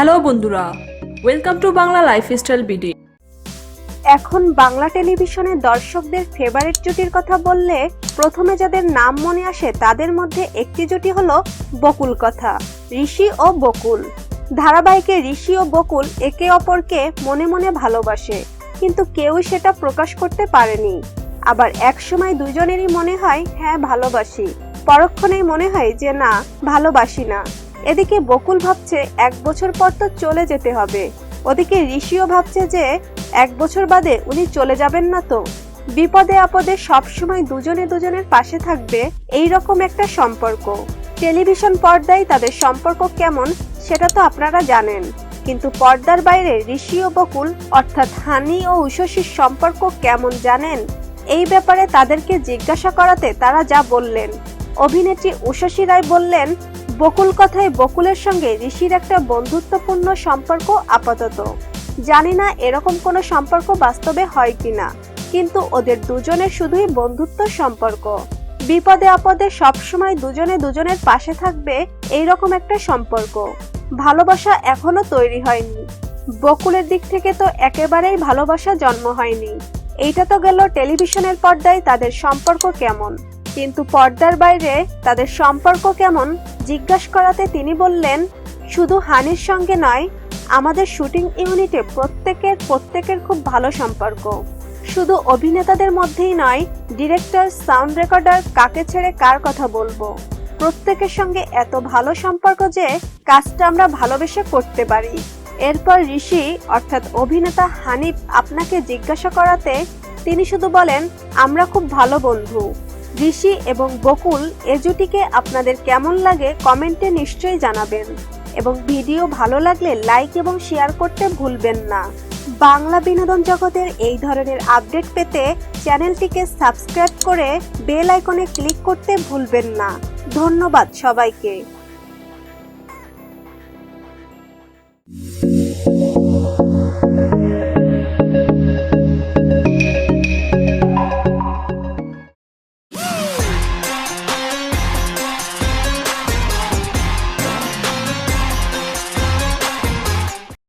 Hello বন্ধুরা welcome to Bangla lifestyle BD এখন বাংলা টেলিভিশনে দর্শকদের ফেভারিট জুটির কথা বললে প্রথমে যাদের নাম মনে আসে, তাদের মধ্যে একটি জুটি হলো বকুল কথা, ঋষি ও বকুল। ধারাবাহিকে ঋষি ও বকুল একে অপরকে মনে মনে ভালোবাসে, কিন্তু কেউই সেটা প্রকাশ করতে পারেনি। আবার একসময় দুজনেরই মনে হয় হ্যাঁ ভালোবাসি। পরক্ষণেই মনে হয় যে, না, ভালোবাসি না। এদিকে বকুল ভাবছে এক বছর পর তো চলে যেতে হবে। ওদিকে ঋষিও ভাবছে যে এক বছর বাদে উনি চলে যাবেন না তো। বিপদে আপদে সবসময় দুজনে দুজনের পাশে থাকবে এই রকম একটা সম্পর্ক। টেলিভিশন পর্দায় তাদের সম্পর্ক কেমন সেটা তো আপনারা জানেন। কিন্তু পর্দার বাইরে ঋষি ও বকুল, অর্থাৎ হানি ও উষসীর সম্পর্ক কেমন জানেন? এই ব্যাপারে তাদেরকে জিজ্ঞাসা করাতে তারা যা বললেন। অভিনেত্রী উষসী রায় বললেন বকুল কথায় বকুলের সঙ্গে ঋষির একটা বন্ধুত্বপূর্ণ সম্পর্ক আপাতত। জানি না এরকম কোনো সম্পর্ক বাস্তবে হয় কিনা, কিন্তু ওদের দুজনের শুধুই বন্ধুত্ব সম্পর্ক। বিপদে আপদে সবসময় দুজনে দুজনের পাশে থাকবে এই রকম একটা সম্পর্ক। ভালোবাসা এখনও তৈরি হয়নি। বকুলের দিক থেকে তো একেবারেই ভালোবাসা জন্ম হয়নি। এইটা তো গেল টেলিভিশনের পর্দায় তাদের সম্পর্ক কেমন? কিন্তু পর্দার বাইরে তাদের সম্পর্ক কেমন জিজ্ঞাসা করাতে তিনি বললেন, শুধু হানির সঙ্গে নয়, আমাদের শুটিং ইউনিটে প্রত্যেকের প্রত্যেকের খুব ভালো সম্পর্ক। শুধু অভিনেতাদের মধ্যেই নয়, ডিরেক্টর, সাউন্ড রেকর্ডার, কাকে ছেড়ে কার কথা বলব? প্রত্যেকের সঙ্গে এত ভালো সম্পর্ক যে কাজটা আমরা ভালোবেসে করতে পারি। এরপর ঋষি, অর্থাৎ অভিনেতা হানিফ আপনাকে জিজ্ঞাসা করাতে তিনি শুধু বলেন, আমরা খুব ভালো বন্ধু। ঋষি এবং বকুল এ জুটিকে আপনাদের কেমন লাগে কমেন্টে নিশ্চয়ই জানাবেন। এবং ভিডিও ভালো লাগলে লাইক এবং শেয়ার করতে ভুলবেন না। বাংলা বিনোদন জগতের এই ধরনের আপডেট পেতে চ্যানেলটিকে সাবস্ক্রাইব করে বেল আইকনে ক্লিক করতে ভুলবেন না। ধন্যবাদ সবাইকে।